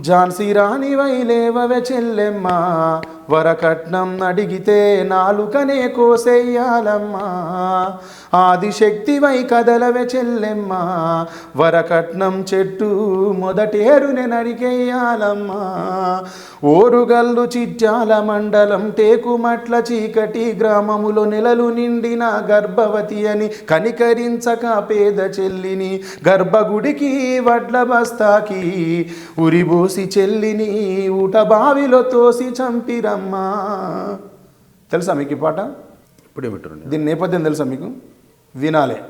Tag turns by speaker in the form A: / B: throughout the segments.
A: ఝాన్సీ రాణి వైలేవవె చెల్లెమ్మ. వరకట్నం అడిగితే నాలుకనే కోసెయ్యాలమ్మా. ఆదిశక్తి వై కదలవె చెల్లెమ్మా. వరకట్నం చెట్టు మొదటేరునే నరికేయాలమ్మా ఓరుగల్లు చిట్యాల మండలం టేకుమట్ల చీకటి గ్రామములో నెలలు నిండిన గర్భవతి అని కనికరించక పేద చెల్లిని గర్భగుడికి వడ్ల బస్తాకి ఉరిబోసి చెల్లిని ఊట బావిలో తోసి చంపిరమ్మ. తెలుసా మీకు ఈ పాట?
B: ఇప్పుడు ఏమిటారండి
A: దీని నేపథ్యం తెలుసా మీకు? వినాలే.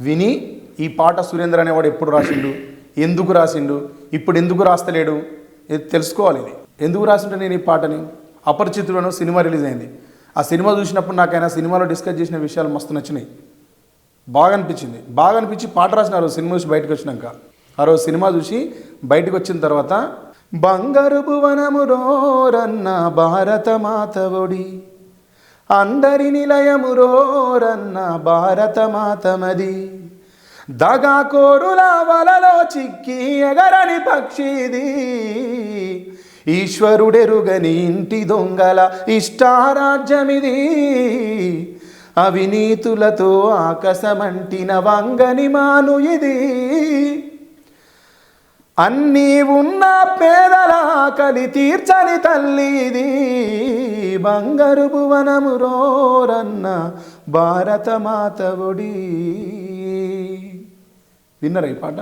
A: విని ఈ పాట సురేంద్ర అనేవాడు ఎప్పుడు రాసిండు? ఎందుకు రాసిండు? ఇప్పుడు ఎందుకు రాస్తలేడు? ఇది తెలుసుకోవాలి ఇది. ఎందుకు రాసిండు నేను ఈ పాటని? అపరిచితులను సినిమా రిలీజ్ అయింది. ఆ సినిమా చూసినప్పుడు నాకైనా సినిమాలో డిస్కస్ చేసిన విషయాలు మస్తు నచ్చినాయి. బాగా అనిపించింది. బాగా అనిపించి పాట రాసిన ఆ రోజు సినిమా చూసి బయటకు వచ్చినాక. ఆ రోజు సినిమా చూసి బయటకు వచ్చిన తర్వాత బంగారు భువనము రోరన్న భారత అందరి నిలయము రోరన్న భారత మాతమది దగా కోరుల వలలో చిక్కి ఎగరని పక్షిది. ఈశ్వరుడెరుగని ఇంటి దొంగల ఇష్టారాజ్యమిది. అవినీతులతో ఆకాశమంటిన వంగని మాను ఇది అన్నీ ఉన్న పేదల ఆకలి తీర్చని తల్లి ఇది బంగారు భువనము రోరన్న భారత మాత ఒడి విన్నరా ఈ పాట?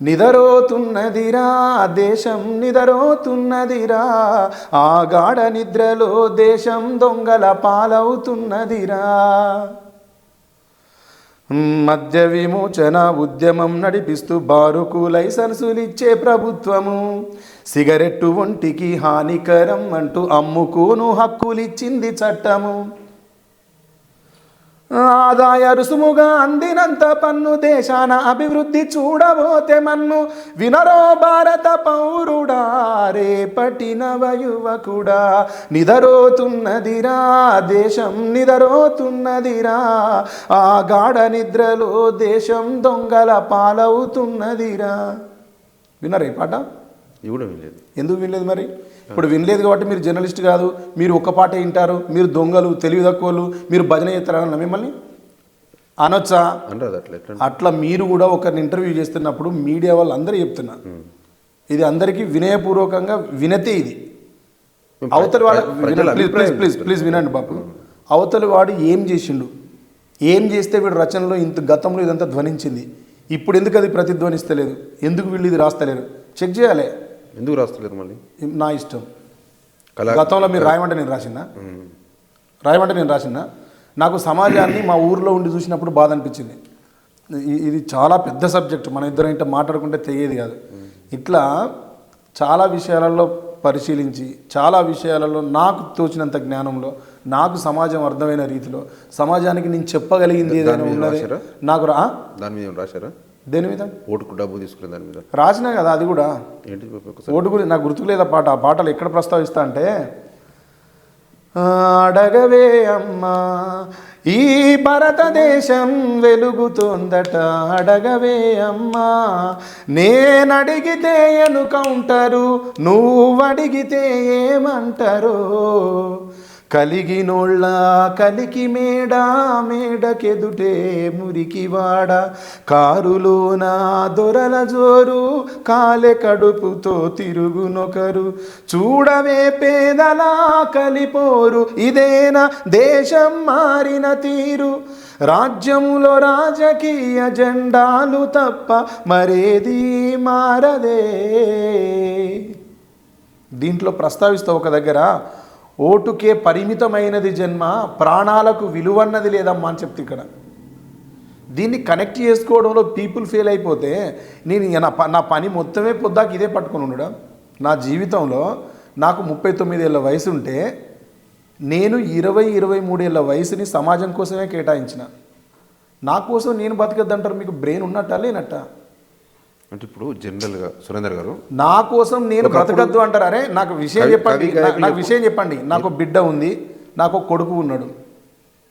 A: నిదరోతున్నదిరా దేశం నిదరోతున్నదిరా. ఆ గాఢ నిద్రలో దేశం దొంగల పాలవుతున్నదిరా. మద్య విమోచన ఉద్యమం నడిపిస్తూ బారుకు లైసెన్సులు ఇచ్చే ప్రభుత్వము. సిగరెట్టు ఒంటికి హానికరం అంటూ అమ్ముకోను హక్కులిచ్చింది చట్టము. ఆదాయ రుసుముగా అందినంత పన్ను దేశాన అభివృద్ధి చూడబోతే మన్ను వినరో భారత పౌరుడా రేపటి నవయువకుడా నిదరోతున్నదిరా దేశం నిదరోతున్నదిరా. ఆ గాఢ నిద్రలో దేశం దొంగల పాలవుతున్నదిరా. వినరే పాట?
B: ఇది కూడా వినలేదు.
A: ఎందుకు వినలేదు మరి? ఇప్పుడు వినలేదు కాబట్టి మీరు జర్నలిస్ట్ కాదు మీరు ఒక్క పాట వింటారు మీరు దొంగలు తెలివి తక్కువలు మీరు భజన చేస్తారన్న మిమ్మల్ని? అనొచ్చా?
B: అనరాదు అట్లా
A: అట్లా మీరు కూడా ఒకరిని ఇంటర్వ్యూ చేస్తున్నప్పుడు మీడియా వాళ్ళు అందరూ చెప్తున్నారు. ఇది అందరికీ వినయపూర్వకంగా వినతే ఇది. అవతలి వాడు ప్లీజ్ ప్లీజ్ ప్లీజ్ ప్లీజ్ వినండి బాపు. అవతలి వాడు ఏం చేసిండు? ఏం చేస్తే వీడు రచనలో ఇంత గతంలో ఇదంతా ధ్వనించింది? ఇప్పుడు ఎందుకు అది ప్రతిధ్వనిస్తలేదు? ఎందుకు వీళ్ళు ఇది రాస్తలేరు? చెక్ చేయాలి.
B: ఎందుకు రాస్తలేరు మళ్ళీ?
A: నా ఇష్టం. గతంలో మీరు రాయమంటే నేను రాసిందా రాయమంటే నేను రాసిందా నాకు సమాజాన్ని మా ఊర్లో ఉండి చూసినప్పుడు బాధ అనిపించింది. ఇది చాలా పెద్ద సబ్జెక్ట్. మన ఇద్దరం ఇంట మాట్లాడుకుంటే తెగేది కాదు. ఇట్లా చాలా విషయాలలో పరిశీలించి చాలా విషయాలలో నాకు తోచినంత జ్ఞానంలో నాకు సమాజం అర్థమైన రీతిలో సమాజానికి నేను చెప్పగలిగింది ఏదైనా ఉన్నది? నాకు రా
B: దాని మీద రాశారా?
A: దేని మీద?
B: ఓటుకు డబ్బు తీసుకునే దాని మీద.
A: రాసినా కదా అది కూడా.
B: ఏంటి
A: ఓటు గురించి నాకు గుర్తుకు లేదా పాట? ఆ పాటలు ఎక్కడ ప్రస్తావిస్తా అంటే అడగవే అమ్మా ఈ భారతదేశం వెలుగుతోందట. అడగవే అమ్మా నేనడిగితే ఎనుకౌంటరు నువ్వు అడిగితే ఏమంటారు? కలిగినోళ్ళ కలికి మేడ మేడకెదుటే మురికి వాడ. కారులోన దొరల జోరు కాలె కడుపుతో తిరుగునొకరు. చూడవే పేదలా కలిపోరు ఇదేనా దేశం మారిన తీరు. రాజ్యములో రాజకీయ జెండాలు తప్ప మరేది మారదే. దీంట్లో ప్రస్తావిస్తావు ఒక దగ్గర ఓటుకే పరిమితమైనది జన్మ ప్రాణాలకు విలువన్నది లేదమ్మా అని చెప్తే ఇక్కడ. దీన్ని కనెక్ట్ చేసుకోవడంలో పీపుల్ ఫెయిల్ అయిపోతే నేను నా ప- నా పని మొత్తమే పొద్దాక ఇదే పట్టుకొని ఉండడం. నా జీవితంలో నాకు ముప్పై తొమ్మిది ఏళ్ళ వయసు ఉంటే నేను ఇరవై ఇరవై మూడేళ్ళ వయసుని సమాజం కోసమే కేటాయించిన. నా కోసం నేను బతకద్దంటారు మీకు బ్రెయిన్ ఉన్నట్టా లేనట్టా?
B: అంటే ఇప్పుడు జనరల్గా సురేందర్ గారు
A: నా కోసం నేను బ్రతకద్దు అంటారు. అరే నాకు విషయం చెప్పండి. నాకు విషయం చెప్పండి. నాకు బిడ్డ ఉంది నాకు కొడుకు ఉన్నాడు.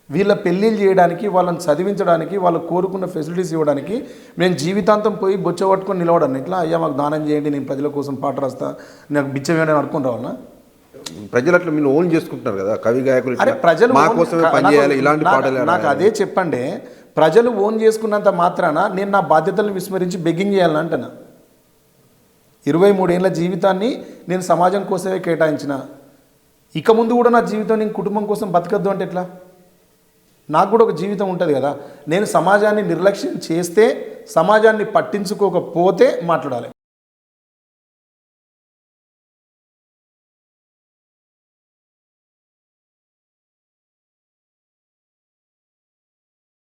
A: వీళ్ళ పెళ్ళిళ్ళు చేయడానికి వాళ్ళని చదివించడానికి వాళ్ళు కోరుకున్న ఫెసిలిటీస్ ఇవ్వడానికి నేను జీవితాంతం పోయి బొచ్చ పట్టుకొని నిలవడాను ఇట్లా అయ్యా మాకు దానం చేయండి నేను ప్రజల కోసం పాట రాస్తా నాకు బిచ్చం వేయడం అనుకుని రావాలనా
B: ప్రజలు అట్లా మీరు ఓన్ చేసుకుంటున్నారు కదా కవి గాయకులు
A: అరే ప్రజలు
B: మా కోసమే పనిచేయాలి ఇలాంటి పాటలు
A: నాకు అదే చెప్పండి. ప్రజలు ఓన్ చేసుకున్నంత మాత్రాన నేను నా బాధ్యతలను విస్మరించి బెగ్గింగ్ చేయాలని అంటున్నా. ఇరవై మూడేళ్ళ జీవితాన్ని నేను సమాజం కోసమే కేటాయించిన. ఇక ముందు కూడా నా జీవితం నేను కుటుంబం కోసం బతకద్దు అంటే ఎట్లా? నాకు కూడా ఒక జీవితం ఉంటుంది కదా. నేను సమాజాన్ని నిర్లక్ష్యం చేస్తే సమాజాన్ని పట్టించుకోకపోతే మాట్లాడాలి.